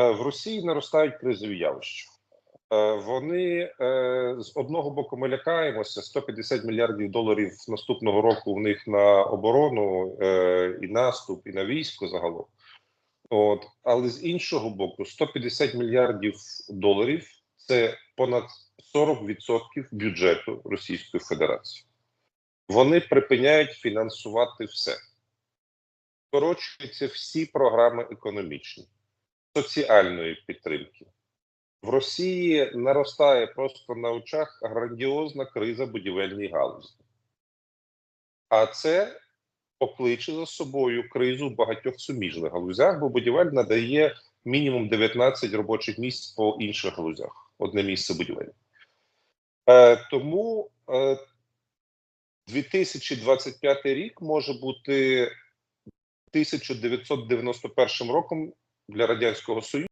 Е, В Росії наростають кризові явища. Е, Вони е, з одного боку ми лякаємося 150 мільярдів доларів наступного року в них на оборону і наступ, і на військо загалом. От, але з іншого боку, 150 мільярдів доларів це понад 40% бюджету Російської Федерації. Вони припиняють фінансувати все. Скорочуються всі програми економічні, соціальної підтримки. В Росії наростає просто на очах грандіозна криза будівельної галузі. А це покличе за собою кризу в багатьох суміжних галузях, бо будівель надає мінімум 19 робочих місць по інших галузях. Одне місце будівель. Е, тому е, 2025 рік може бути 1991 роком для Радянського Союзу.